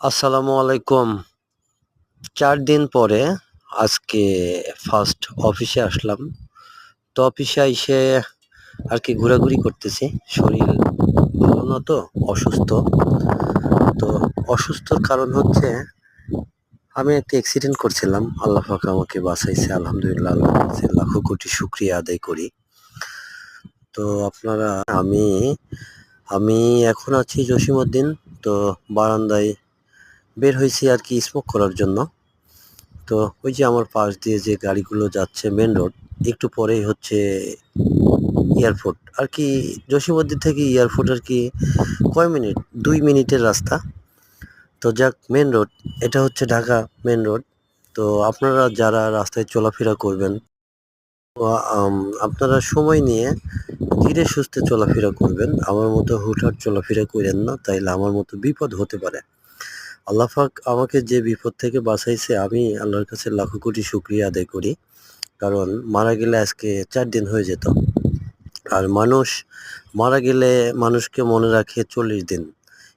আসসালামু আলাইকুম। চার দিন পরে আজকে ফার্স্ট অফিসে আসলাম। তো অফিসে এসে আর কি ঘোরাঘুরি করতেছি। শরীর ভালো না তো? অসুস্থ। তো অসুস্থর কারণ হচ্ছে আমি একটা অ্যাক্সিডেন্ট করছিলাম। আল্লাহ পাক আমাকে বাঁচাইছে, আলহামদুলিল্লাহ, আল্লাহ লাখো কোটি শুক্রিয়া আদায় করি। তো আপনারা, আমি আমি এখন আছি জসিমউদ্দিন। তো বারান্দায় বের হয়েছি আর কি স্মোক করার জন্য। তো ওই যে আমার পাশ দিয়ে যে গাড়িগুলো যাচ্ছে মেন রোড একটু পরেই হচ্ছে এয়ারপোর্ট আর কি জসিমউদ্দিন থেকে এয়ারপোর্ট আর কি কয় মিনিট? দুই মিনিটের রাস্তা। তো যাক মেন রোড এটা হচ্ছে ঢাকা মেন রোড তো আপনারা যারা রাস্তায় চলাফেরা করবেন আপনারা সময় নিয়ে ধীরে সুস্থে চলাফেরা করবেন। আমার মতো হুটহাট চলাফেরা করেন না, তাইলে আমার মতো বিপদ হতে পারে। আল্লাহ পাক আমাকে যে বিপদ থেকে বাঁচাইছে, আমি আল্লাহর কাছে লাখো কোটি শুক্রিয়া আদায় করি। কারণ মারা গেলে আজকে চার দিন হয়ে যেত। আর মানুষ, মারা গেলে মানুষকে মনে রাখে চল্লিশ দিন।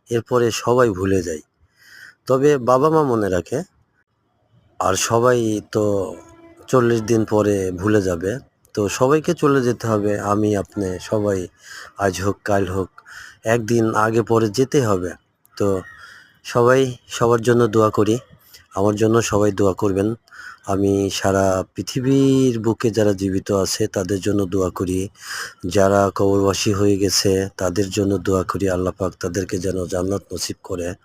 এরপরে সবাই ভুলে যায়। তবে বাবা মা মনে রাখে, আর সবাই তো চল্লিশ দিন পরে ভুলে যাবে। তো সবাইকে চলে যেতে হবে, আমি, আপনি, সবাই, আজ হোক, কাল হোক, একদিন আগে পরে যেতে হবে। তো সবাই সবার জন্য দোয়া করি। আমার জন্য সবাই দোয়া করবেন। আমি সারা পৃথিবীর বুকে যারা জীবিত আছে, তাদের জন্য দোয়া করি। যারা কবরবাসী হয়ে গেছে, তাদের জন্য দোয়া করি। আল্লাহ পাক তাদেরকে যেন জান্নাত নসিব করে।